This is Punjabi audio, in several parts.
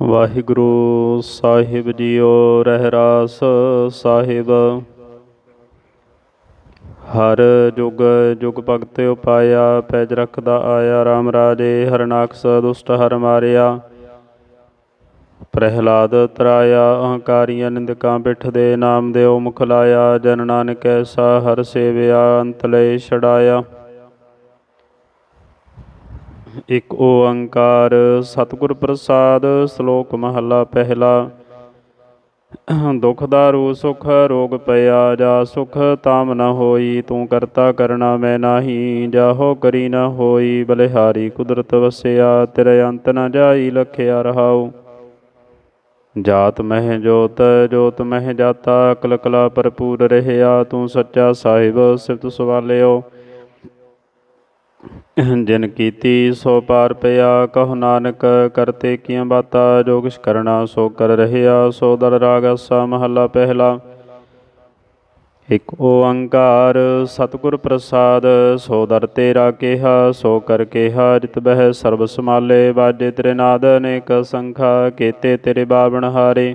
ਵਾਹਿਗੁਰੂ ਸਾਹਿਬ ਜੀਓ ਰਹਿਰਾਸ ਸਾਹਿਬ। ਹਰ ਜੁਗ ਜੁਗ ਭਗਤ ਉਪਾਇਆ, ਪੈਜ ਰੱਖਦਾ ਆਇਆ RAM ਰਾਜੇ ਹਰਨਾਕਸ ਦੁਸ਼ਟ ਹਰ ਮਾਰਿਆ। ਪ੍ਰਹਿਲਾਦ ਤਰਾਇਆ, ਅਹੰਕਾਰੀਆਂ ਨਿੰਦਕਾਂ ਪਿੱਠ ਦੇ ਨਾਮ ਦਿਓ ਮੁਖ ਲਾਇਆ, ਜਨ ਨਾਨਕ ਐਸਾ ਹਰ ਸੇਵਿਆ ਅੰਤਲੇ ਛੜਾਇਆ ਇਕ ਓੰਕਾਰ, ਸਤਿਗੁਰ ਪ੍ਰਸਾਦ, ਸ਼ਲੋਕ ਮਹਲਾ ਪਹਿਲਾ। ਦੁਖ ਦਾਰੂ, ਸੁਖ ਰੋਗ ਪਿਆ, ਜਾ ਸੁਖ ਤਾਮ ਨ ਹੋਈ, ਤੂੰ ਕਰਤਾ ਕਰਨਾ ਮੈਂ ਨਾਹੀ ਜਾਹੋ ਕਰੀ ਨ ਹੋਈ, ਬਲਿਹਾਰੀ ਕੁਦਰਤ ਵਸਿਆ, ਤੇਰੇ ਅੰਤ ਨ ਜਾਈ, ਲਖਿਆ ਰਹਾਉ। ਜਾਤ ਮਹਿ ਜੋਤ ਜੋਤ ਮਹਿ ਜਾਤਾ ਅਕਲ ਕਲਾ ਭਰਪੂਰ ਰਹਿਆ, ਤੂੰ ਸੱਚਾ ਸਾਹਿਬ, ਸਿਫਤ ਸਵਾਲਿਓ। ਜਿਨ ਕੀਤੀ ਸੋ ਪਾਰ ਪਿਆ, ਕਹੁ ਨਾਨਕ ਕਰਤੇ ਕੀਆਂ ਬਾਤਾ, ਜੋ ਕਿਛ ਕਰਨਾ ਸੋ ਕਰ ਰਹਿਆ, ਸੋ ਦਰ ਰਾਗ ਆਸਾ ਮਹੱਲਾ ਪਹਿਲਾ। ਇਕ ਓੰਕਾਰ ਸਤਿਗੁਰ ਪ੍ਰਸਾਦ, ਸੋ ਦਰ ਤੇਰਾ ਕਿਹਾ, ਸੋ ਕਰ ਕੇਹਾ, ਜਿਤ ਬਹਿ ਸਰਬ ਸਮਾਲੇ ਬਾਜੇ ਤੇਰੇ ਨਾਦ, ਅਨੇਕ ਸੰਖਾ, ਕੀਤੇ ਤੇਰੇ ਬਾਵਣ ਹਾਰੇ।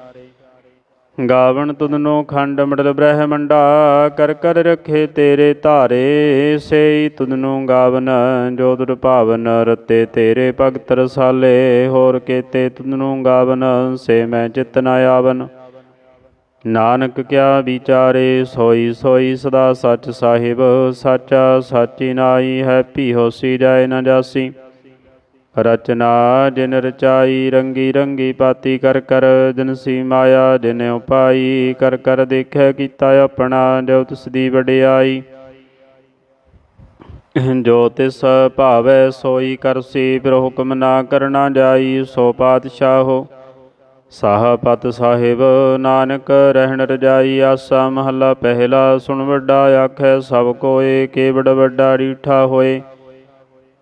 ਗਾਵਣ ਤੁਧਨੋ ਖੰਡ ਮੰਡਲ ਬ੍ਰਹਮੰਡਾ ਕਰ ਕਰ ਰਖੇ ਤੇਰੇ ਧਾਰੇ, ਸੇਈ ਤੁਧਨੋ ਗਾਵਨ ਜੋ ਦੁਰ ਭਾਵਨ, ਰਤੇ ਤੇਰੇ ਭਗਤ ਰਸਾਲੇ, ਹੋਰ ਕੇਤੇ ਤੁਧਨੋ ਗਾਵਨ, ਸੇ ਮੈਂ ਚਿਤ ਨ ਆਵਨ। ਨਾਨਕ ਕਿਆ ਵਿਚਾਰੇ, ਸੋਈ ਸੋਈ ਸਦਾ ਸੱਚ ਸਾਹਿਬ, ਸਾਚਾ ਸਾਚੀ ਨਾਈ ਹੈ ਭੀ ਹੋਸੀ ਜਾਏ ਨਾ ਜਾਸੀ। ਰਚਨਾ ਜਿਨ ਰਚਾਈ ਰੰਗੀ ਰੰਗੀ ਪਾਤੀ ਕਰ ਕਰ ਜਨਸੀ ਮਾਇਆ ਜਿਨ ਉਪਾਈ ਕਰ ਕਰ ਦੇਖਿਆ ਕੀਤਾ ਆਪਣਾ, ਜੋ ਤਿਸ ਦੀ ਵਡਿਆਈ। ਜੋ ਤਿਸ ਭਾਵੈ ਸੋਈ ਕਰਸੀ ਫਿਰ ਹੁਕਮ ਨਾ ਕਰਨਾ ਜਾਈ, ਸੋ ਪਾਤਸ਼ਾਹ ਸਾਹ ਪਤ ਸਾਹਿਬ ਨਾਨਕ ਰਹਿਣ ਰਜਾਈ, ਆਸਾ ਮਹੱਲਾ ਪਹਿਲਾ ਸੁਣ ਵੱਡਾ ਆਖੈ, ਸਭ ਕੋਏ ਕੇਵੜ ਵੱਡਾ ਰੀਠਾ ਹੋਏ।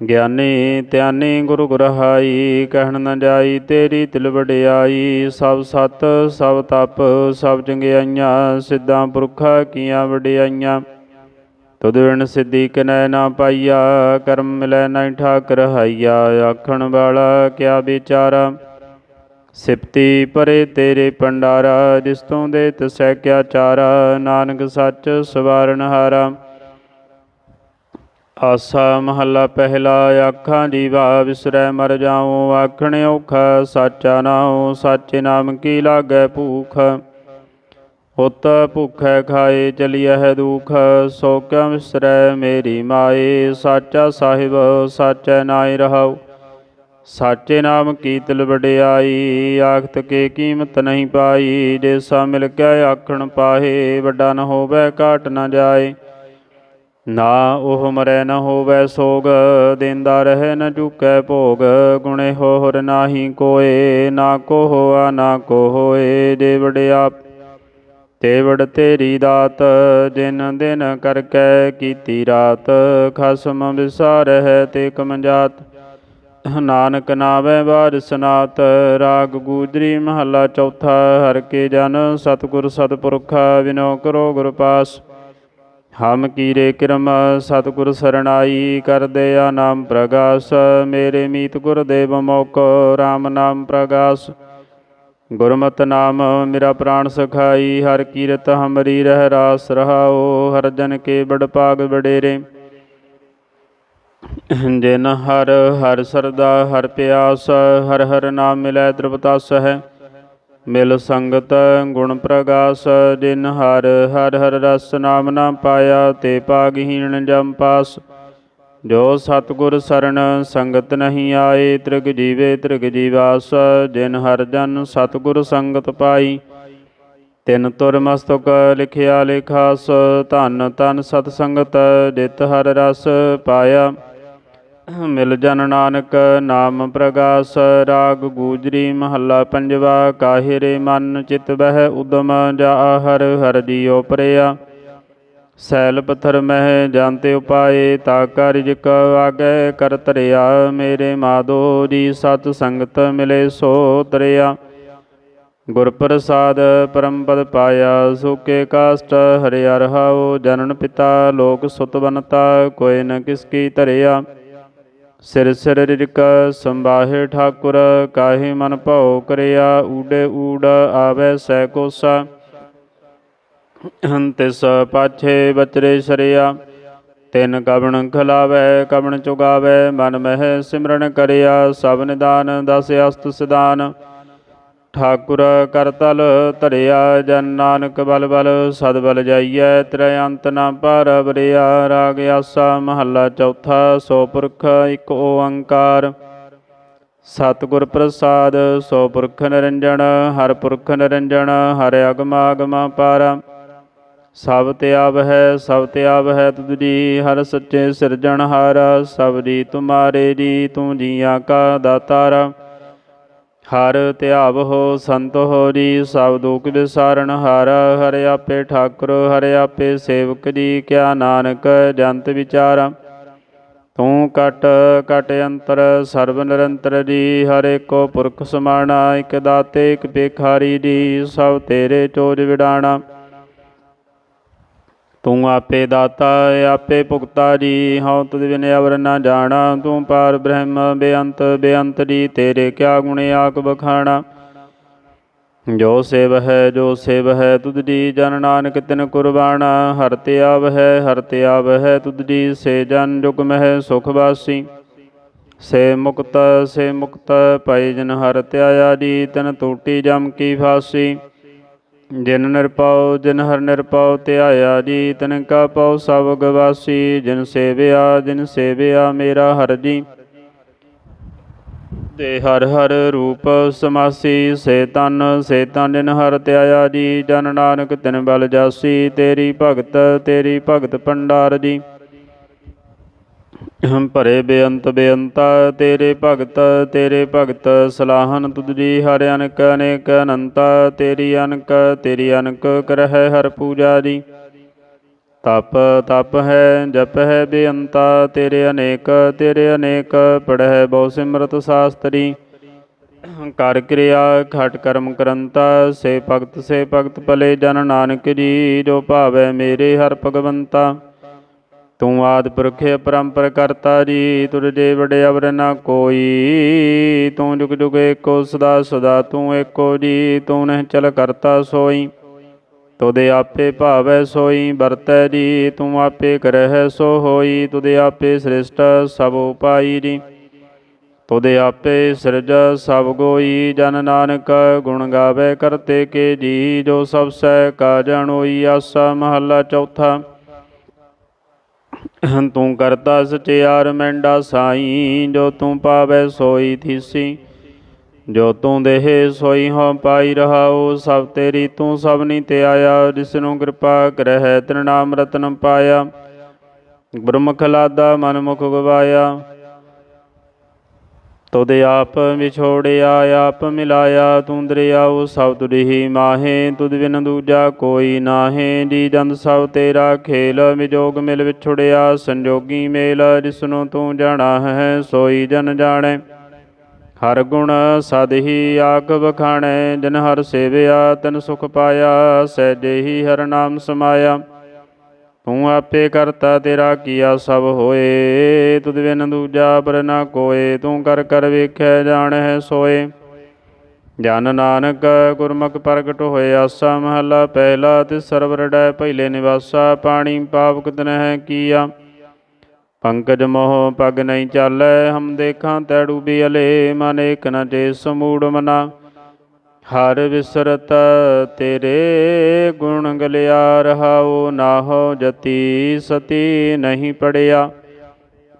ਗਿਆਨੀ ਧਿਆਨੀ ਗੁਰੂ ਗ੍ਰਹਾਈ, ਕਹਿਣ ਨ ਜਾਈ ਤੇਰੀ ਤਿਲ ਵਡਿਆਈ, ਸਭ ਸਤ, ਸਭ ਤਪ, ਸਭ ਚੰਗਿਆਈਆਂ ਸਿੱਧਾਂ ਪੁਰਖਾ ਕੀਆਂ ਵਡਿਆਈਆਂ। ਤੁਧ ਵਿਣ ਸਿੱਧੀ ਕਨੈ ਨਾ ਪਾਈਆ, ਕਰਮ ਮਿਲੈ ਨਹੀਂ ਠਾਕ ਰਹਾਈਆ ਆਖਣ ਵਾਲਾ ਕਿਆ ਵਿਚਾਰਾ? ਸਿਪਤੀ ਪਰੇ ਤੇਰੇ ਪੰਡਾਰਾ, ਜਿਸ ਤੋਂ ਦੇ ਤਸੈ ਕਿਆ ਚਾਰਾ, ਨਾਨਕ ਸੱਚ ਸਵਾਰਨ ਹਾਰਾ। ਆਸਾ ਮਹੱਲਾ ਪਹਿਲਾ ਆਖਾਂ ਜੀਵਾ ਵਿਸਰੈ ਮਰ ਜਾਉ, ਆਖਣ ਔਖਾ ਸਾਚਾ ਨਾਉ, ਸਾਚੇ ਨਾਮ ਕੀ ਲਾਗੈ ਭੂਖ? ਹੁਤ ਭੁਖੈ ਖਾਏ ਚਲਿਐ ਦੁਖ, ਸੋ ਕਿਉ ਵਿਸਰੈ ਮੇਰੀ ਮਾਏ? ਸਾਚਾ ਸਾਹਿਬ, ਸਾਚੈ ਨਾਇ ਰਹਾਉ, ਸਾਚੇ ਨਾਮ ਕੀ ਤਿਲ ਵਡਿਆਈ, ਆਖਤ ਕੇ ਕੀਮਤ ਨਹੀਂ ਪਾਈ, ਜੇ ਸਾ ਮਿਲ ਕੇ ਆਖਣ ਪਾਹੇ, ਵੱਡਾ ਨ ਹੋਵੇ, ਘਾਟ ਨ ਜਾਏ। ਨਾ ਉਹ ਮਰੈ ਨ ਹੋਵੈ ਸੋਗ, ਦੇਂਦਾ ਰਹਿ ਨ ਚੁਕੈ ਭੋਗ। ਗੁਣੇ ਹੋਰ ਨਾਹੀ ਕੋਏ, ਨਾ ਕੋ ਹੋਆ ਨਾ ਕੋ ਹੋਏ ਜੇ ਵਡਿਆ ਤੇ ਤੇਰੀ ਦਾਤ ਜਿਨ ਦਿਨ ਕਰਕੇ ਕੀਤੀ ਰਾਤ। ਖਸਮ ਵਿਸਾਰਹਿ ਤੇ ਕਮਜਾਤ, ਨਾਨਕ ਨਾਵੇ ਬਾਰ ਸਨਾਤ। ਰਾਗ ਗੂਜਰੀ ਮਹੱਲਾ ਚੌਥਾ, ਹਰ ਕੇ ਜਨ ਸਤਿਗੁਰ ਸਤਪੁਰਖਾ ਵਿਨੋ ਕਰੋ ਗੁਰ ਪਾਸ ਹਮ ਕੀਰੇ ਕਿਰਮ ਸਤਿਗੁਰ ਸਰਣਾਈ ਕਰ ਆ ਨਾਮ ਪ੍ਰਗਾਸ, ਮੇਰੇ ਮੀਤ ਗੁਰਦੇਵ ਮੋਕੋ RAM ਨਾਮ ਪ੍ਰਗਾਸ। ਗੁਰਮਤਿ ਨਾਮ ਮੇਰਾ ਪ੍ਰਾਣ ਸਖਾਈ, ਹਰ ਕੀਰਤ ਹਮਰੀ ਰਹਿ ਰਾਸ ਰਹਾਓ ਹਰ ਜਨ ਕੇ ਬੜ ਭਾਗ ਬਡੇਰੇ ਜਿਨ ਹਰ ਹਰ ਸਰਦਾ, ਹਰ ਪਿਆਸ, ਹਰ ਹਰ ਨਾਮ ਮਿਲੈ ਤ੍ਰਿਪਤਾਸ ਹੈ ਮਿਲ ਸੰਗਤ ਗੁਣ ਪ੍ਰਗਾਸ, ਜਿਨ ਹਰ ਹਰ ਹਰ ਰਸ ਨਾਮ ਨਾ ਪਾਇਆ, ਤੇ ਪਾਗਹੀਣ ਜਮ ਪਾਸ। ਜੋ ਸਤਿਗੁਰ ਸਰਣ ਸੰਗਤ ਨਹੀਂ ਆਏ, ਤ੍ਰਿਗ ਜੀਵੇ, ਤ੍ਰਿਗ ਜੀਵਾਸ। ਜਿਨ ਹਰ ਜਨ ਸਤਿਗੁਰ ਸੰਗਤ ਪਾਈ, ਤਿਨ ਤੁਰ ਮਸਤਕ ਲਿਖਿਆ ਲਿਖਾਸ। ਧਨ ਤਨ ਸਤ ਸੰਗਤ ਜਿਤ ਹਰ ਰਸ ਪਾਇਆ। ਮਿਲ ਜਨ ਨਾਨਕ, ਨਾਮ ਪ੍ਰਗਾਸ, ਰਾਗ ਗੂਜਰੀ, ਮਹੱਲਾ ਪੰਜਵਾ, ਕਾਹਿਰੇ ਮਨ ਚਿਤ ਬਹਿ, ਉਦਮ ਜਾ ਹਰ ਹਰ ਜੀਉ ਪਰਿਆ। ਸੈਲ ਪਥਰ ਮਹਿ ਜਾਣਤੇ ਉਪਾਏ, ਤਾ ਕਾਰਿਜਕ ਆਗੇ, ਕਰ ਤਰਿਆ ਮੇਰੇ ਮਾਧੋ ਜੀ, ਸਤ ਸੰਗਤ ਮਿਲੇ ਸੋ ਤਰਿਆ। ਗੁਰ ਪ੍ਰਸਾਦ ਪਰਮ ਪਦ ਪਾਇਆ, ਸੁਕੇ ਕਾਸ਼ਟ ਹਰਿ ਰਹਾਉ, ਜਨਨ ਪਿਤਾ ਲੋਕ ਸੁਤ ਬਨਤਾ ਕੋਇ ਨ ਕਿਸ ਕੀ ਧਰਿਆ। ਸਿਰ ਸਿਰ ਰਿਕ ਸੰਬਾਹੇ ਠਾਕੁਰ, ਕਾਹੇ ਮਨ ਭਉ ਕਰਿਆ ਊਡੇ ਊੜ ਆਵੈ ਸੈ ਕੋਸਾ। ਹੰਤਿਸ ਪਾਛੇ ਬਚਰੇ ਸਰਿਆ, ਤਿਨ ਕਵਣ ਖਲਾਵੈ, ਕਵਣ ਚੁਗਾਵੈ, ਮਨ ਮਹਿ ਸਿਮਰਨ ਕਰਿਆ, ਸਭ ਨਿਦਾਨ, ਦਸ ਅਸਤ ਸਿਦਾਨ ਠਾਕੁਰ ਕਰਤਲ ਧਰਿਆ, ਜਨ ਨਾਨਕ ਬਲ ਬਲ, ਸਦ ਬਲ ਜਾਈਐ ਤ੍ਰੈ ਅੰਤ ਨਾ ਪਰ ਬਰਿਆ, ਰਾਗ ਆਸਾ, ਮਹੱਲਾ ਚੌਥਾ, ਸੋ ਪੁਰਖ ਇੱਕ ਓੰਕਾਰ। ਸਤਿਗੁਰ ਪ੍ਰਸਾਦ, ਸੋ ਪੁਰਖ ਨਿਰੰਜਨ ਹਰ ਪੁਰਖ ਨਿਰੰਜਨ ਹਰ ਅਗਮ ਆਗਮ ਪਾਰ। ਸਭ ਤੇ ਆਵ ਹੈ, ਸਭ ਤੇ ਆਵ ਹੈ ਤੁਧ ਜੀ, ਹਰ ਸੱਚੇ ਸਿਰਜਣਹਾਰ। ਸਭ ਜੀ ਤੁਮਾਰੇ ਜੀ, ਤੂੰ ਜੀਆਂ ਕਾ ਦਾਤਾਰ। ਹਰ ਧਿਆਵ ਹੋ ਸੰਤ ਹੋ ਜੀ, ਸਭ ਦੁਖ ਵਿਸਾਰਨ ਹਰ ਹਰ ਆਪੇ ਠਾਕੁਰ, ਹਰ ਆਪੇ ਸੇਵਕ ਜੀ, ਕਿਆ ਨਾਨਕ ਜੰਤ ਵਿਚਾਰ। ਤੂੰ ਕਟ ਕਟ ਅੰਤਰ, ਸਰਬ ਨਿਰੰਤਰ ਜੀ, ਹਰ ਏਕੋ ਪੁਰਖ ਸਮਾਣਾ, ਇਕ ਦਾਤੇ, ਇਕ ਭੇਖਾਰੀ ਜੀ, ਸਭ ਤੇਰੇ ਚੋਜ ਵਿਡਾਣਾ। ਤੂੰ ਆਪੇ ਦਾਤਾ, ਆਪੇ ਭੁਗਤਾ ਜੀ, ਹਉ ਤੁਧ ਬਿਨ ਅਵਰ ਨਾ ਜਾਣਾ। ਤੂੰ ਪਾਰ ਬ੍ਰਹਮ ਬੇਅੰਤ ਬੇਅੰਤ ਜੀ, ਤੇਰੇ ਕਿਆ ਗੁਣ ਆਕ ਬਖਾਣਾ। ਜੋ ਸੇਵ ਹੈ, ਜੋ ਸੇਵ ਹੈ, ਤੁਧ ਜੀ, ਜਨ ਨਾਨਕ ਤਿਨ ਕੁਰਬਾਨਾ ਹਰ ਤੇ ਆਵ ਹੈ, ਹਰ ਤੇ ਆਵ ਹੈ, ਤੁਧ ਜੀ, ਸੇ ਜਨ ਜੁਗ ਮਹਿ ਸੁਖ ਵਾਸੀ। ਸੇ ਮੁਕਤ ਸੇ ਮੁਕਤ ਪਾਈ ਜਨ ਹਰ ਧਿਆਇਆ ਜੀ, ਤਨ ਟੂਟੀ ਜਮ ਕੀ ਫਾਸੀ। ਜਿਨ ਨਿਰਪਉ ਜਿਨ ਹਰ ਨਿਰਪਉ ਧਿਆਇਆ ਜੀ, ਤਨ ਕਾ ਪਉ, ਸਭ ਗਵਾਸੀ, ਜਿਨ ਸੇਵਿਆ ਜਿਨ ਸੇਵਿਆ, ਮੇਰਾ ਹਰ ਜੀ। ਤੇ ਹਰ ਹਰ ਰੂਪ ਸਮਾਸੀ, ਸੇ ਤਨ ਸੇ ਤਨ ਜਿਨ ਹਰ ਧਿਆਇਆ ਜੀ, ਜਨ ਨਾਨਕ ਤਿਨ ਬਲ ਜਾਸੀ, ਤੇਰੀ ਭਗਤ ਤੇਰੀ ਭਗਤ ਭੰਡਾਰ ਜੀ। ਹਮ ਭਰੇ ਬੇਅੰਤ ਬੇਅੰਤਾ, ਤੇਰੇ ਭਗਤ ਤੇਰੇ ਭਗਤ, ਸਲਾਹਨ ਤੁਧ ਜੀ ਹਰ ਅਨਕ, ਅਨੇਕ ਅਨੰਤਾ, ਤੇਰੀ ਅਨਕ ਤੇਰੀ ਅਨਕ ਕਰਹਿ ਹਰ ਪੂਜਾ ਜੀ। ਤਪ ਤਪ ਹੈ, ਜਪ ਹੈ ਬੇਅੰਤਾ, ਤੇਰੇ ਅਨੇਕ ਤੇਰੇ ਅਨੇਕ, ਪੜਹਿ ਬਹੁ ਸਿਮਰਤ ਸਾਸਤਰੀ। ਕਰ ਕਿਰਿਆ, ਖਟ ਕਰਮ ਕਰੰਤਾ, ਸੇ ਭਗਤ ਸੇ ਭਗਤ ਭਲੇ ਜਨ ਨਾਨਕ ਜੀ, ਜੋ ਭਾਵੈ ਮੇਰੇ ਹਰ ਭਗਵੰਤਾ। ਤੂੰ ਆਦ ਪੁਰਖ ਪਰੰਪਰ ਕਰਤਾ ਜੀ ਤੁਰਜੇ ਵਡੇ ਅਵਰ ਨਾ ਕੋਈ। ਤੂੰ ਜੁਗ ਜੁਗ ਏਕੋ, ਸਦਾ ਸਦਾ ਤੂੰ ਏਕੋ ਜੀ, ਤੂੰ ਨਹਿ ਚਲ ਕਰਤਾ ਸੋਈ। ਤੁਦੇ ਆਪੇ ਭਾਵੈ ਸੋਈ, ਵਰਤੈ ਜੀ, ਤੂੰ ਆਪੇ ਕਰਹਿ ਸੋ ਹੋਈ। ਤੁਦੇ ਆਪੇ ਸ੍ਰਿਸ਼ਟ ਸਭ ਉਪਾਈ ਜੀ। ਤੁਦੇ ਆਪੇ ਸਿਰਜ ਸਭ ਗੋਈ, ਜਨ ਨਾਨਕ ਗੁਣ ਗਾਵੇ ਕਰਤੇ ਕੇ ਜੀ। ਜੋ ਸਭ ਸਹਿ ਕਾ ਜਾਣੋਈ ਆਸਾ ਮਹੱਲਾ ਚੌਥਾ। ਤੂੰ ਕਰਤਾ ਸਚਿਆਰ ਮੈਂਡਾ ਸਾਈ, ਜੋ ਤੂੰ ਪਾਵੈ ਸੋਈ ਥੀਸੀ। ਜੋ ਤੂੰ ਦੇਹ ਸੋਈ ਹੋ ਪਾਈ ਰਹਾਉ, ਸਭ ਤੇਰੀ ਤੂੰ ਸਭ ਨੀ ਤੇ ਆਇਆ। ਜਿਸ ਨੂੰ ਕਿਰਪਾ ਕਰਹਿ ਤ੍ਰਿ ਨਾਮ ਰਤਨ ਪਾਇਆ। ਗੁਰਮੁਖ ਲਾਦਾ ਮਨ ਮੁਖ ਗਵਾਇਆ। ਤੁਧ ਆਪ ਵਿਛੋੜਿਆ ਆਪ ਮਿਲਾਇਆ, ਤੂੰ ਦਰਿਆਉ ਸਭ ਤੁਧੀ ਮਾਹੇ, ਤੁਧ ਬਿਨ ਦੂਜਾ ਕੋਈ ਨਾਹੇ, ਜੀ ਜੰਦ ਸਭ ਤੇਰਾ ਖੇਲ, ਵਿਜੋਗ ਮਿਲ ਵਿਛੜਿਆ ਸੰਜੋਗੀ ਮੇਲ ਜਿਸਨੂੰ ਤੂੰ ਜਾਣਾ ਹੈ, ਸੋਈ ਜਨ ਜਾਣੇ। ਹਰ ਗੁਣ ਸਦ ਹੀ ਆਖ ਬਖਾਣੈ ਜਨ ਹਰ ਸੇਵਿਆ, ਤਨ ਸੁਖ ਪਾਇਆ, ਸਹਿਜੇ ਹੀ ਹਰ ਨਾਮ ਸਮਾਇਆ। ਤੂੰ ਆਪੇ ਕਰਤਾ ਤੇਰਾ ਕੀਆ ਸਭ ਹੋਏ, ਤੁਧ ਬਿਨ ਦੂਜਾ ਪਰ ਨਾ ਕੋਏ, ਤੂੰ ਕਰ ਕਰ ਵੇਖੈ ਜਾਣੈ ਸੋਏ। ਜਨ ਨਾਨਕ ਗੁਰਮੁਖ ਪ੍ਰਗਟ ਹੋਏ, ਆਸਾ ਮਹਲਾ ਪਹਿਲਾ ਤੇ ਸਰਵਰ ਪਹਿਲੇ ਨਿਵਾਸਾ, ਪਾਣੀ ਪਾਪ ਕਿਤਨਹਿ ਕੀਆ। ਪੰਕਜ ਮੋਹ ਪਗ ਨਹੀਂ ਚਾਲੈ, ਹਮ ਦੇਖਾਂ ਤੈ ਡੂਬੀ ਅਲੇ, ਮਨ ਏਕ ਨ ਜੇ ਸਮੂੜ ਮਨਾ। ਹਰ ਵਿਸਰਤ ਤੇਰੇ ਗੁਣ ਗਲਿਆ ਰਹਾਉ ਨਾਹੋ ਜਤੀ ਸਤੀ ਨਹੀਂ ਪੜਿਆ।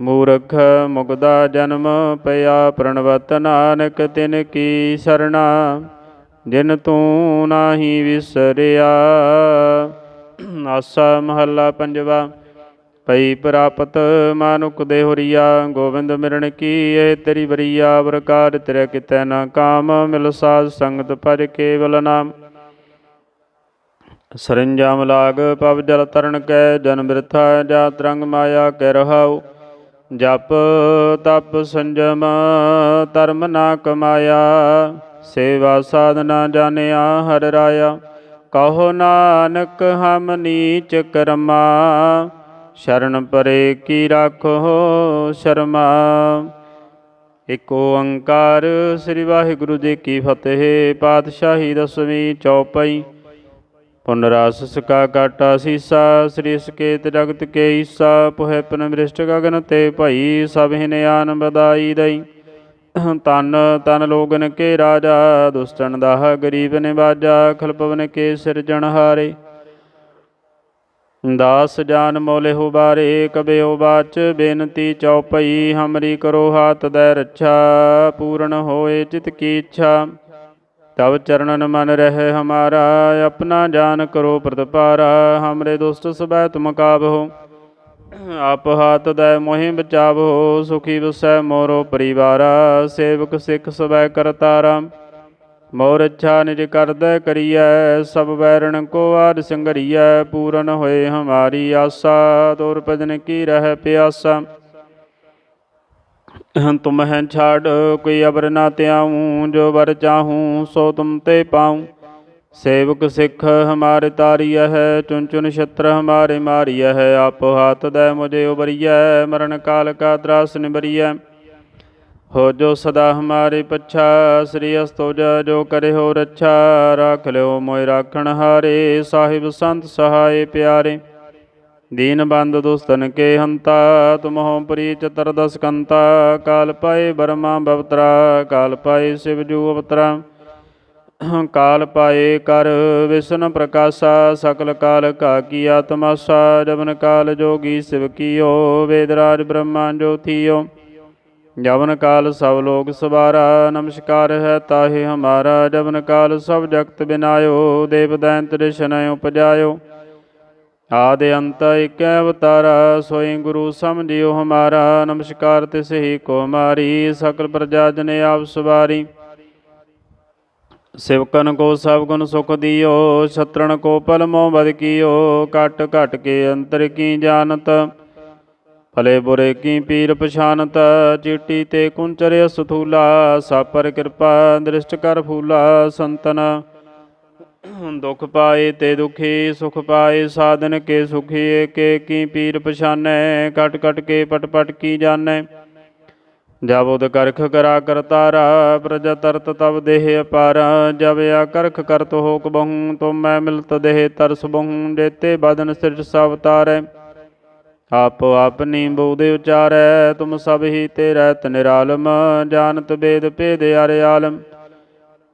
ਮੂਰਖ ਮੁਗਦਾ ਜਨਮ ਪਿਆ ਪ੍ਰਣਵਤ ਨਾਨਕ ਤਿਨ ਕੀ ਸਰਣਾ, ਜਿਨ ਤੂੰ ਨਾਹੀ ਵਿਸਰਿਆ। ਆਸਾ ਮਹੱਲਾ ਪੰਜਵਾ। ਪਈ ਪ੍ਰਾਪਤ ਮਾਨੁਕ ਦੇ ਹੋਰੀਆ, ਗੋਬਿੰਦ ਮਿਰਣ ਕੀ ਇਹ ਤੇਰੀ ਬਰੀਆ ਪ੍ਰਕਾਰ ਤੇਰੇ ਕਿਤੈ ਨਾ ਕਾਮ, ਮਿਲ ਸਾਧ ਸੰਗਤ ਪਰ ਕੇਵਲ ਨਾਮ। ਸਰੰਜਾਮ ਲਾਗ, ਪਵ ਜਲ ਤਰਨ ਕੈ, ਜਨ ਬਿਰਥਾ ਜਾ ਤਰੰਗ ਮਾਇਆ ਕੈ ਰਹਾਉ। ਜਪ ਤਪ ਸੰਜਮ, ਧਰਮ ਨਾ ਕਮਾਇਆ। ਸੇਵਾ ਸਾਧਨਾ ਜਾਣਿਆ ਹਰ ਰਾਇਆ। ਕਹੋ ਨਾਨਕ ਹਮ ਨੀਚ ਕਰਮਾ। ਸ਼ਰਨ ਪਰੇ ਕੀ ਰਾਖੋ ਸ਼ਰਮਾ। ਇਕ ਓੰਕਾਰ ਸ੍ਰੀ ਵਾਹਿਗੁਰੂ ਜੀ ਕੀ ਫਤਿਹ, ਪਾਤਸ਼ਾਹੀ ਦਸਵੀਂ ਚੌਪਈ। ਪੁਨਰਾਸ ਸਕਾ ਕਾਟਾ ਸੀਸਾ, ਸ੍ਰੀ ਸਕੇਤ ਜਗਤ ਕੇ ਈਸਾ, ਪੁਹਿ ਪਨ ਬ੍ਰਿਸ਼ਟ ਗਗਨ ਤੇ ਭਈ, ਸਭ ਹਿਨ ਆਨ ਬਦਾਈ ਦਈ। ਤਨ ਤਨ ਲੋਗਨ ਕੇ ਰਾਜਾ, ਦੁਸ਼ਟਨ ਦਾ ਗਰੀਬ ਨਿਵਾਜਾ, ਖਲਪਵਨ ਕੇ ਸਿਰਜਣ ਹਾਰੇ ਦਾਸ ਜਾਨ ਮੋਲੇ ਹੋ ਬਾਰੇ ਕਬਿਓ ਬਾਚ, ਬੇਨਤੀ ਚਉਪਈ ਹਮਰੀ ਕਰੋ ਹਾਥ ਦੈ ਰੱਛਾ, ਪੂਰਨ ਹੋਏ ਚਿਤ ਕੀ ਇੱਛਾ। ਤਬ ਚਰਨਨ ਮਨ ਰਹਿ ਹਮਾਰਾ, ਆਪਣਾ ਜਾਨ ਕਰੋ ਪ੍ਰਤਪਾਰਾ, ਹਮਰੇ ਦੁਸ਼ਟ ਸਬੈ ਤੁਮ ਕਾਬਹੋ ਆਪ ਹਾਥ ਦੈ ਮੋਹਿ ਬਚਾਵੋ, ਸੁਖੀ ਵਸੈ ਮੋਰੋ ਪਰਿਵਾਰਾ, ਸੇਵਕ ਸਿੱਖ ਸਬੈ ਕਰਤਾਰਾ। ਮੋਰ ਇੱਛਾ ਨਿਜ ਕਰਦੈ ਕਰੀਐ, ਸਭ ਵੈਰਣ ਕੋ ਆਦ ਸੰਗਰੀਐ, ਪੂਰਨ ਹੋਏ ਹਮਾਰੀ ਆਸਾ, ਤੋਰ ਭਜਨ ਕੀ ਰਹਿ ਪਿਆਸਾ। ਤੁਮ ਹੈ ਛਾੜ, ਕੋਈ ਅਬਰ ਨਾ ਤਿਆਉ ਜੋ ਵਰ ਚਾਹੂੰ, ਸੋ ਤੁਮ ਤੇ ਪਾਉ। ਸੇਵਕ ਸਿੱਖ ਹਮਾਰੇ ਤਾਰੀਐ ਹੈ ਚੁਨ ਚੁਨ ਛਤਰ ਹਮਾਰੇ ਮਾਰੀਐ ਹੈ, ਆਪ ਹਾਥ ਦੈ ਮੁਝੇ ਉਬਰੀਐ ਮਰਨ ਕਾਲ ਕਾ ਤਰਾਸ ਨਿਬਰੀਐ ਹੋ ਜੋ ਸਦਾ ਹਮਾਰੇ ਪੱਛਾ, ਸ੍ਰੀ ਅਸਤੋਜ ਜੋ ਕਰੇ ਹੋ ਰੱਛਾ, ਰਾਖ ਲਿਓ ਮੋਇ ਰਾਖਣ ਹਾਰੇ, ਸਾਹਿਬ ਸੰਤ ਸਹਾਏ ਪਿਆਰੇ। ਦੀਨ ਬੰਦ ਦੁਸਤਨ ਕੇ ਹੰਤਾ ਤੁਮਹੁ ਪ੍ਰੀ ਚਤਰਦਸ ਕੰਤਾ ਕਾਲ ਪਾਏ ਬਰਮਾ ਬਵਤਰਾ, ਕਾਲ ਪਾਏ ਸਿਵ ਜੂ ਅਵਤਰਾ। ਕਾਲ ਪਾਏ ਕਰ ਵਿਸ਼ਨ ਪ੍ਰਕਾਸ਼ਾ, ਸਕਲ ਕਾਲ ਕਾ ਕੀਆ ਤਮਾਸਾ ਜਬਨ ਕਾਲ ਜੋਗੀ ਸਿਵ ਕੀਓ ਵੇਦਰਾਜ ਬ੍ਰਹਮਾ ਜੋਥੀਓ ਜਵਨ ਕਾਲ ਸਭ ਲੋਕ ਸਵਾਰਾ, ਨਮਸਕਾਰ ਹੈ ਤਾਹੇ ਹਮਾਰਾ। ਜਵਨ ਕਾਲ ਸਭ ਜਗਤ ਬਿਨਾਇਓ, ਦੇਵ ਦੈਂਤ ਰਿਸ਼ਨੈ ਉਪਜਾਇਓ। ਆਦ ਅੰਤ ਇਕ ਅਵਤਾਰਾ, ਸੋਈ ਗੁਰੂ ਸਮਝਿਓ ਹਮਾਰਾ। ਨਮਸਕਾਰ ਤਿਸ ਹੀ ਕੋ ਮਾਰੀ, ਸਕਲ ਪ੍ਰਜਾ ਜਨ ਆਪ ਸਵਾਰੀ। ਸਿਵਕਨ ਕੋ ਸਭ ਗੁਣ ਸੁਖ ਦਿਓ, ਛਤਰਣ ਕੋ ਪਲ ਮੋਹ ਬਦ ਕੀਓ। ਕਟ ਘਟ ਕੇ ਅੰਤਰ ਕੀ ਜਾਣਤ ਭਲੇ ਬੁਰੇ ਕੀ ਪੀਰ ਪਛਾਨਤ, ਚੀਟੀ ਤੇ ਕੁੰਚਰਿ ਸਥੂਲਾ ਸਾਪਰ ਕਿਰਪਾ ਦ੍ਰਿਸ਼ਟ ਕਰ ਫੂਲਾ ਸੰਤਨ। ਦੁਖ ਪਾਏ ਤੇ ਦੁਖੀ, ਸੁਖ ਪਾਏ ਸਾਧਨ ਕੇ ਸੁਖੀ, ਏਕੇ ਕੀ ਪੀਰ ਪਛਾਨੈ, ਕਟ ਕਟ ਕੇ ਪਟ ਪਟ ਕੀ ਜਾਣੈ। ਜਬ ਉਦ ਕਰਖ ਕਰਾ ਕਰਤਾਰਾ ਪ੍ਰਜਾ ਤਰਤ ਤਬ ਦੇਹ ਅਪਾਰ। ਜਬ ਆ ਕਰਖ ਕਰਤ ਹੋਕ ਬਹੁ, ਤੁਮ ਮੈਂ ਮਿਲਤ ਦੇਹ ਤਰਸ ਬਹੁ ਦੇਤੇ ਬਦਨ ਸਿਰ ਸਭ ਤਾਰੈ। ਆਪ ਆਪਨੀ ਬੋਦੇ ਉਚਾਰੈ, ਤੁਮ ਸਭ ਹੀ ਤੇ ਰਹਿਤ ਨਿਰਾਲਮ, ਜਾਣਤ ਬੇਦ ਭੇਦ ਅਰ ਆਲਮ।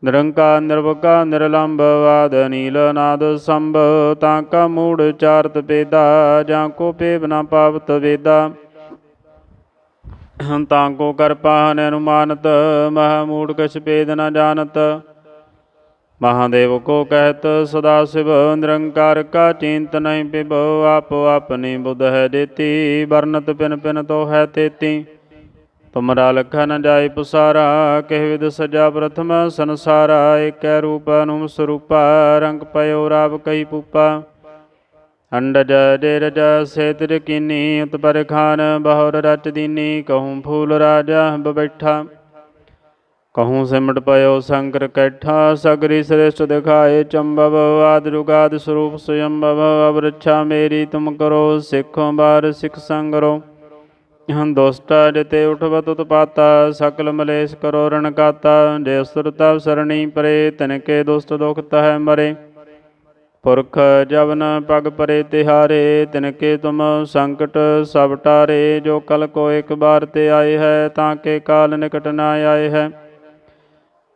ਨਿਰੰਕਾਰ ਨਿਰਵਕਾ ਨਿਰਲੰਭ ਵਾਦ, ਨੀਲ, ਨਾਦ, ਸੰਭ, ਤਾਂ ਕਾ ਮੂੜ ਚਾਰਤ ਪੇਦਾ, ਜਾਂ ਕੋ ਪੇਵ ਨਾ ਪਾਵਤ ਵੇਦਾ। ਤਾਂ ਕੋ ਕਰ ਪਾਹਨ ਅਨੁਮਾਨਤ, ਮਹਾ ਮੂੜ ਕਛ ਪੇਦ ਨਾ ਜਾਣਤ। ਮਹਾਦੇਵ ਕੋ ਕਹਿਤ ਸਦਾ ਸਿਵ ਨਿਰੰਕਾਰ ਕਾ ਚਿੰਤ ਨਹੀਂ ਪਿਬ, ਆਪੋ ਆਪਣੀ ਬੁੱਧ ਹੈ ਦੇਤੀ ਵਰਨਤ ਪਿਨ ਪਿਨ ਤੋ ਹੈ ਤੇਤੀ। ਤੁਮਰਾ ਲਖਾ ਨ ਜਾਏ ਪੁਸਾਰਾ, ਕਹਿ ਵਿਦ ਸਜਾ ਪ੍ਰਥਮ ਸੰਸਾਰਾ, ਏਕੈ ਰੂਪ ਅਨੁਮ ਸਰੂਪਾ, ਰੰਗ ਪਇਓ ਰਾਵ ਕਈ ਪੂਪਾ। ਅੰਡਜ ਡੇਰਜ ਸੇਤਰ ਕੀਨੀ ਉਤ ਪਰ ਖਾਨ, ਬਹੁਰ ਰਚ ਦੀਨੀ, ਕਹੂੰ ਫੂਲ ਰਾਜਾ ਬੈਠਾ। ਕਹੂੰ ਸਿਮਟ ਪਇਓ ਸ਼ੰਕਰ ਕੈਠਾ ਸਗਰੀ ਸ੍ਰੇਸ਼ਟ ਦਿਖਾਏ ਚੰਬਵ ਆਦਿ ਰੁਗਾਦ ਸਰੂਪ ਸੁਯੰਭਵ ਅਵਰਛਾ ਮੇਰੀ ਤੁਮ ਕਰੋ ਸਿੱਖੋ ਬਾਰ ਸਿੱਖ ਸੰਗਰੋ ਹੰ ਦੋਸਤਾ ਜਿਤੇ ਉਠਵਤ ਉਤਪਾਤਾ ਸਕਲ ਮਲੇਸ਼ ਕਰੋ ਰਣਕਾਤਾ ਕਾਤਾ ਜੇ ਸੁਰਤਾ ਸਰਣੀ ਪਰੇ ਤਨਕੇ ਦੁਸਤ ਦੁਖ ਤਹਿ ਮਰੇ ਪੁਰਖ ਜਵਨ ਪਗ ਪਰੇ ਤਿਹਾਰੇ ਤਿਨਕੇ ਤੁਮ ਸੰਕਟ ਸਭ ਟਾਰੇ ਜੋ ਕਲ ਕੋ ਇੱਕ ਬਾਰ ਤੇ ਆਏ ਹੈ ਤਾਂ ਕੇ ਕਾਲ ਨਿਕਟ ਨਾ ਆਏ ਹੈ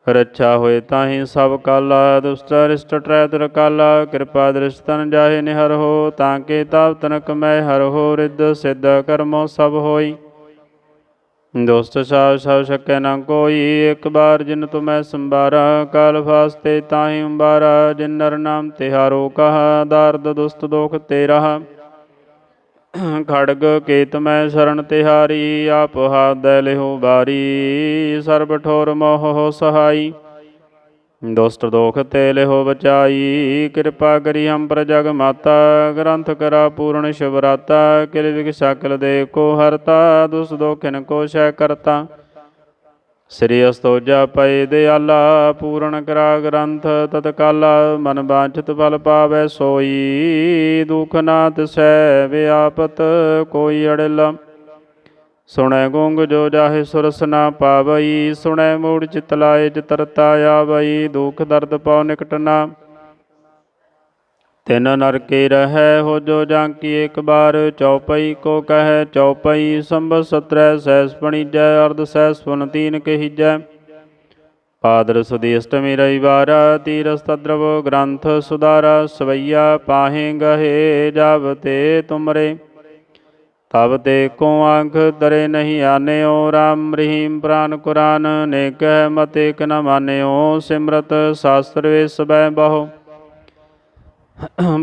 ਰੱਛਾ ਹੋਏ ਤਾਹੀ ਸਭ ਕਾਲਾ ਦੁਸਤ ਰਿਸ਼ਟ ਟਰੈ ਤੁਰ ਕਾਲਾ, ਕਿਰਪਾ ਦ੍ਰਿਸ਼ਤਨ ਜਾਹੇ ਨਿਹਰ ਹੋ, ਤਾਂ ਕੇ ਤਾਪ ਤਨਕ ਮੈਂ ਹਰ ਹੋ, ਰਿੱਧ ਸਿੱਧ ਕਰਮੋ ਸਭ ਹੋਈ। ਦੋਸਤ ਸਾਹ ਸਭ ਸਕੈ ਨਾ ਕੋਈ, ਇੱਕ ਬਾਰ ਜਿਨ ਤੁਮੈ ਸੰਬਾਰਾ ਕਾਲ ਫਾਸਤੇ ਤਾਹੀ ਅੰਬਾਰਾ ਜਿਨ ਨਰ ਨਾਮ ਤਿਹਾਰੋ ਕਹਾ, ਦਰਦ ਦੁਸਤ ਦੋਖ ਤੇਰਾ। ਖੜਗ ਕੇਤ ਮੈਂ ਸ਼ਰਨ ਤਿਹਾਰੀ, ਆਪ ਹਾਦੈ ਲਿਹੁ ਬਾਰੀ ਸਰਬ ਠੋਰ ਮੋਹ ਹੋ ਸਹਾਈ। ਦੁਸਤ ਦੋਖ ਤੇ ਲਿਹੁ ਬਚਾਈ। ਕਿਰਪਾ ਕਰੀ ਹਮ ਪਰ ਜਗ ਮਾਤਾ। ਗ੍ਰੰਥ ਕਰਾ ਪੂਰਨ ਸ਼ਿਵਰਾਤਾ ਕਿਲ ਵਿਗ ਸਕਲ ਦੇ ਕੋ ਹਰਤਾ ਦੁਸ ਦੋਖਿਨ ਕੋ ਸ਼ੈ ਕਰਤਾ। ਸ੍ਰੀ ਅਸਤੋਜਾ ਪਏ ਦਿਆਲਾ, ਪੂਰਨ ਕਰਾ ਗ੍ਰੰਥ ਤਤਕਾਲਾ, ਮਨ ਬਾਂਛਤ ਫਲ ਪਾਵੈ ਸੋਈ, ਦੁਖ ਨਾ ਤਿਸੈ ਵਿਆਪਤ ਕੋਈ ਅੜਿਲ। ਸੁਣੈ ਗੁੰਗ ਜੋ ਜਾਹੇ ਸੁਰਸ ਨਾ ਪਾਵਈ, ਸੁਣੈ ਮੂੜ ਚਿਤ ਲਾਏ ਚਤਰਤਾ ਆਵਈ, ਦੁਖ ਦਰਦ ਪਉ ਨਿਕਟ ਨਾ। ਤਿਨ ਨਰਕੇ ਰਹੈ ਹੋ ਜੋ ਜਾਂਕੀ ਇੱਕ ਬਾਰ ਚੌਪਈ ਕੋ ਕਹੈ ਚੌਪਈ ਸੰਭਤ ਸਤਰੈ ਸੈਸ ਪਣੀਜੈ, ਅਰਧ ਸੈਸ ਪੁਨ ਤੀਨ ਕਹੀਜੈ। ਪਾਦਰ ਸੁਦੀ ਅਸ਼ਟਮੀ ਰವಿਵਾਰ ਤੀਰਸ ਤਦਰਵ ਗ੍ਰੰਥ ਸੁਦਾਰਾ ਸਵਈਆ ਪਾਹੇ ਗਹੇ ਜਬ ਤੇ ਤੁਮਰੇ। ਤਬ ਤੇ ਕੋ ਆਂਖ ਦਰੇ ਨਹੀਂ ਆਨਿਓ, ਰਾਮ ਰਹੀਮ ਪ੍ਰਾਨ ਕੁਰਾਨ ਨੇ ਕਹਿ ਮਤੇ ਕ ਨ ਮਾਨਿਓ, ਸਿਮਰਤ ਸਾਸਤਰ ਵੇ ਸਬੈ ਬਹੁ।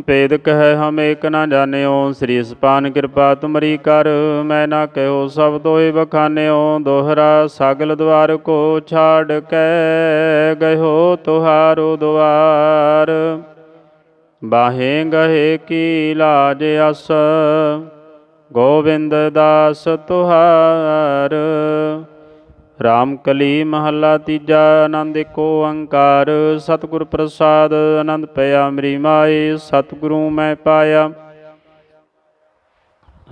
ਭੇਦ ਕਹਿ ਹਮ ਏਕ ਨ ਜਾਣਿਓ, ਸ੍ਰੀ ਸਪਾਨ ਕਿਰਪਾ ਤੁਮਰੀ ਕਰ, ਮੈਂ ਨਾ ਕਹਿਓ ਸਭ ਤੋਏ ਬਖਾਨਿਓ, ਦੋਹਰਾ ਸਾਗਲ ਦਵਾਰ ਕੋ ਛਾੜ ਕੇ ਗਇਓ ਤੁਹਾਰੋ ਦੁਆਰ। ਬਾਹੇ ਗਹੇ ਕੀ ਲਾਜ ਅਸ, ਗੋਬਿੰਦ ਦਾਸ ਤੁਹਾਰ। ਰਾਮ ਕਲੀ ਮਹੱਲਾ ਤੀਜਾ, ਆਨੰਦ ਏਕੋ ਓੰਕਾਰ ਸਤਿਗੁਰ ਪ੍ਰਸਾਦ, ਆਨੰਦ ਪਿਆ ਮਰੀ ਮਾਏ, ਸਤਿਗੁਰੂ ਮੈਂ ਪਾਇਆ।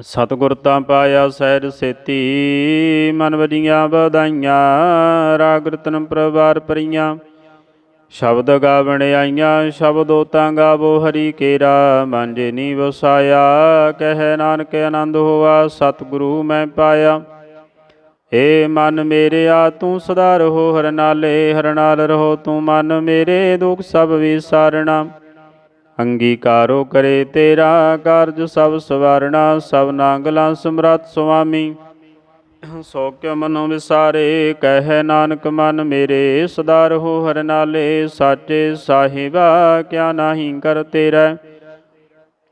ਸਤਿਗੁਰ ਤਾਂ ਪਾਇਆ ਸਹਿਜ ਸੇਤੀ, ਮਨ ਵਜੀਆਂ ਵਧਾਈਆਂ, ਰਾਗ ਰਤਨ ਪ੍ਰਵਾਰ ਪਰੀਆਂ ਸ਼ਬਦ ਗਾਵਣ ਆਈਆਂ, ਸ਼ਬਦੋ ਤਾਂ ਗਾਵੋ ਹਰੀ ਕੇਰਾ। ਮਾਂਜੇ ਨੀ ਵਸਾਇਆ ਕਹਿ ਨਾਨਕ ਆਨੰਦ ਹੋਆ, ਸਤਿਗੁਰੂ ਮੈਂ ਪਾਇਆ। ਏ ਮਨ ਮੇਰੇ, ਆ ਤੂੰ ਸਦਾ ਰਹੋ, ਹਰ ਨਾਲੇ ਹਰ ਨਾਲ ਰਹੋ। ਤੂੰ ਮਨ ਮੇਰੇ ਦੁਖ ਸਭ ਵਿਸਾਰਣਾ। ਅੰਗੀਕਾਰੋ ਕਰੇ ਤੇਰਾ ਕਾਰਜ ਸਭ ਸਵਾਰਣਾ। ਸਭ ਨਾਗਲਾ ਸਮਰੱਥ ਸੁਆਮੀ। ਸੋ ਕਿਉ ਮਨੋ ਵਿਸਾਰੇ, ਕਹਿ ਨਾਨਕ ਮਨ ਮੇਰੇ, ਸਦਾ ਰਹੋ ਹਰ ਨਾਲੇ। ਸਾਚੇ ਸਾਹਿਬਾ, ਕਿਆ ਨਾਹੀ ਕਰ ਤੇਰਾ।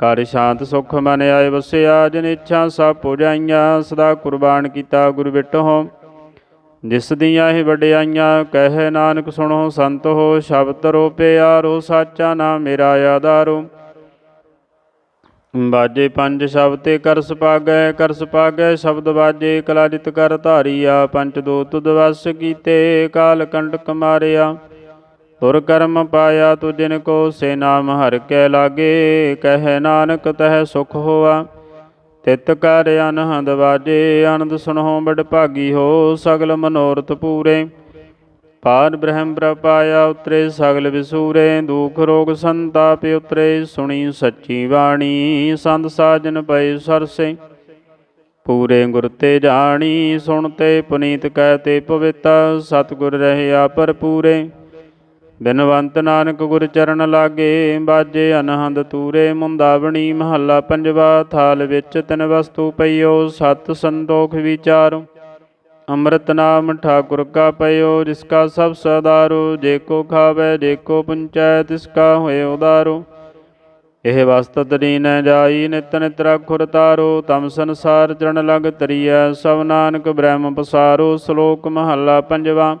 ਕਰ ਸ਼ਾਂਤ ਸੁਖ ਮਨ ਆਏ ਵਸਿਆ, ਜਿਨ ਇੱਛਾ ਸਭ ਪੁਜਾਈਆਂ, ਸਦਾ ਕੁਰਬਾਨ ਕੀਤਾ ਗੁਰ ਬਿਟੋ ਜਿਸ ਦੀਆਂ ਇਹ ਵਡਿਆਈਆਂ, ਕਹਿ ਨਾਨਕ ਸੁਣੋ, ਸੰਤ ਹੋ, ਸ਼ਬਦ ਰੋ ਪਿਆਰੋ, ਸਾਚਾ ਨਾਮ ਮੇਰਾ ਆਧਾਰੋ। ਬਾਜੇ ਪੰਜ ਸ਼ਬਦ ਤੇ ਕਰ ਸੁਪਾਗੈ ਕਰ ਸੁਪਾਗੈ ਸ਼ਬਦ ਬਾਜੇ ਕਲਾਜਿਤ ਕਰ ਧਾਰੀਆ, ਪੰਜ ਦੋ ਤੁਧ ਵਸ ਕੀਤੇ, ਕਾਲ ਕੰਟਕ ਮਾਰਿਆ। ਤੁਰ ਕਰਮ ਪਾਇਆ ਤੁ ਜਿਨ ਕੋ ਸੇ ਨਾਮ ਹਰ ਕੈ ਲਾਗੇ, ਕਹਿ ਨਾਨਕ ਤਹਿ ਸੁਖ ਹੋਆ। ਤਿਤ ਕਰ ਅਨਹਦ ਵਾਜੇ, ਆਨੰਦ ਸੁਣੋ ਬੜ ਭਾਗੀ ਹੋ ਸਗਲ ਮਨੋਰਥ ਪੂਰੇ। ਪਾਰ ਬ੍ਰਹਮ ਪ੍ਰਪਾਇਆ ਉਤਰੇ ਸਗਲ ਵਿਸੂਰੇ, ਦੁਖ ਰੋਗ ਸੰਤਾਪ ਉਤਰੇ, ਸੁਣੀ ਸੱਚੀ ਬਾਣੀ, ਸੰਤ ਸਾਜਨ ਪਏ ਸਰਸੇ। ਪੂਰੇ ਗੁਰ ਤੇ ਜਾਣੀ, ਸੁਣ ਤੇ ਪੁਨੀਤ ਕਹਿ ਤੇ ਪਵਿੱਤ, ਸਤਿਗੁਰ ਰਹਿਆ ਭਰਪੂਰੇ। ਬਿਨਵੰਤ ਨਾਨਕ ਗੁਰ ਚਰਨ ਲਾਗੇ, ਬਾਜੇ ਅਨਹੰਦ ਤੂਰੇ, ਮੁੰਦਾਵਣੀ ਮਹੱਲਾ ਪੰਜਵਾ, ਥਾਲ ਵਿੱਚ ਤਿਨ ਵਸਤੂ ਪਈਓ, ਸਤ ਸੰਤੋਖ ਵਿਚਾਰੋ। ਅੰਮ੍ਰਿਤ ਨਾਮ ਠਾਕੁਰ ਕਾ ਪਇਓ, ਜਿਸ ਕਾ ਸਭ ਸਦਾਰੋ, ਜੇ ਕੋ ਖਾਵੇ, ਜੇ ਕੋ ਪੰਚੈ, ਤਿਸ ਕਾ ਹੋਏ ਉਦਾਰੋ। ਇਹ ਵਸਤ ਤਰੀ ਜਾਈ, ਨਿਤ ਨਿਤ ਰਖੁਰ ਤਾਰੋ, ਤਮ ਸੰਸਾਰ ਚਰਨ ਲਗ ਤਰੀਐ, ਸਭ ਨਾਨਕ ਬ੍ਰਹਮ ਪਸਾਰੋ, ਸ਼ਲੋਕ ਮਹੱਲਾ ਪੰਜਵਾ।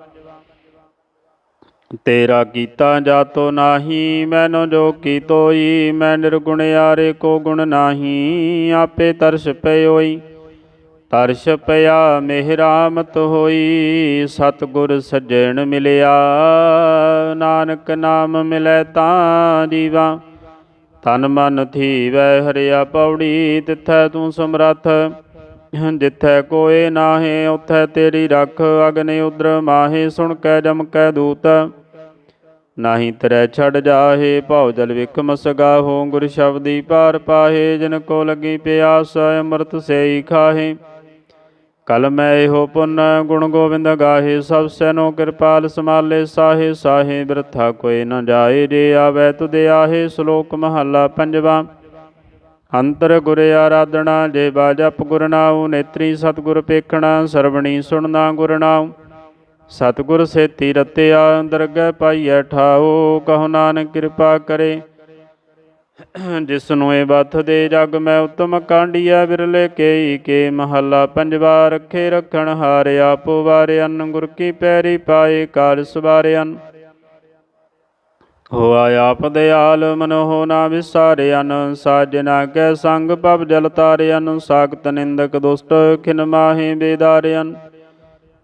ਤੇਰਾ ਕੀਤਾ ਜਾਤੋ ਨਾਹੀ, ਮੈਨੂੰ ਜੋ ਕੀ ਤੋਈ, ਮੈਂ ਨਿਰਗੁਣ ਆਰੇ ਕੋ ਗੁਣ ਨਾਹੀ, ਆਪੇ ਤਰਸ ਪਇਓਈ ਤਰਸ ਪਿਆ ਮਿਹਰਾਮਤ ਹੋਈ, ਸਤਿਗੁਰ ਸੱਜਣ ਮਿਲਿਆ। ਨਾਨਕ ਨਾਮ ਮਿਲੈ ਤਾਂ ਜੀਵਾ। ਤਨ ਮਨ ਥੀਵੈ ਹਰਿਆ ਪੌੜੀ, ਤਿੱਥੈ ਤੂੰ ਸਮਰੱਥ। ਜਿੱਥੈ ਕੋਏ ਨਾਹੇ ਉਥੈ ਤੇਰੀ ਰੱਖ, ਅਗਨੇ ਉਦਰ ਮਾਹੇ, ਸੁਣ ਕੈ ਜਮ ਕੈ ਦੂਤ। ਨਾਹੀ ਤਰੈ ਛੜ ਜਾਹੇ, ਭਉ ਜਲ ਵਿਕਮ ਸਗਾਹੋ ਗੁਰ ਸ਼ਬਦੀ ਪਾਰ ਪਾਹੇ, ਜਿਨ ਕੋ ਲਗੀ ਪਿਆਸ, ਅੰਮ੍ਰਿਤ ਸੇਈ ਖਾਹੇ। ਕਲ ਮੈਂ ਇਹੋ ਪੁੰਨ, ਗੁਣ ਗੋਬਿੰਦ ਗਾਹੇ, ਸਭ ਸੈਨੋ ਕਿਰਪਾਲ ਸਮਾਲੇ ਸਾਹੇ ਸਾਹੇ ਬਿਰਥਾ ਕੋਈ ਨ ਜਾਏ, ਜੇ ਆਵੈ ਤੁਦੇ ਆਹੇ, ਸ਼ਲੋਕ ਮਹੱਲਾ ਪੰਜਵਾ। ਅੰਤਰ ਗੁਰ ਆਰਾਧਣਾ ਜੇ ਬਾਜਪ ਗੁਰ ਨਾਉ, ਨੇਤਰੀ ਸਤਿਗੁਰ ਪੇਖਣਾ, ਸਰਵਣੀ ਸੁਣਨਾ ਗੁਰਨਾਉ ਸਤਿਗੁਰ ਸੇਤੀ ਰਤਿਆ ਦਰਗਹਿ ਪਾਈਐ ਠਾਓ, ਕਹੋ ਨਾਨਕ ਕਿਰਪਾ ਕਰੇ। ਜਿਸ ਨੂੰ ਇਹ ਬਥ ਦੇ ਜਗ ਮੈਂ ਉਤਮ ਕਾਂਡੀਆ ਬਿਰਲੇ ਕੇਈ ਕੇ ਮਹੱਲਾ ਪੰਜਵਾ ਰੱਖੇ ਰਖਣ ਹਾਰ, ਆਪ ਵਾਰਿਅਨ ਗੁਰ ਕੀ ਪੈਰੀ ਪਾਏ ਕਾਲ ਸਵਾਰਿਅਨ ਹੋਆ ਆਪ ਦਿਆਲ ਮਨੋਹ ਨਾ ਵਿਸਾਰੇ ਵਿਸਾਰਿਅਨ ਸਾਜਨਾ ਕੈ ਸੰਗ ਪਵ ਜਲ ਤਾਰੇ ਤਾਰਿਅਨ ਸਾਖਤ ਨਿੰਦਕ ਦੁਸ਼ਟ ਖਿਨ ਮਾਹੇ ਬੇਦਾਰਿਅਨ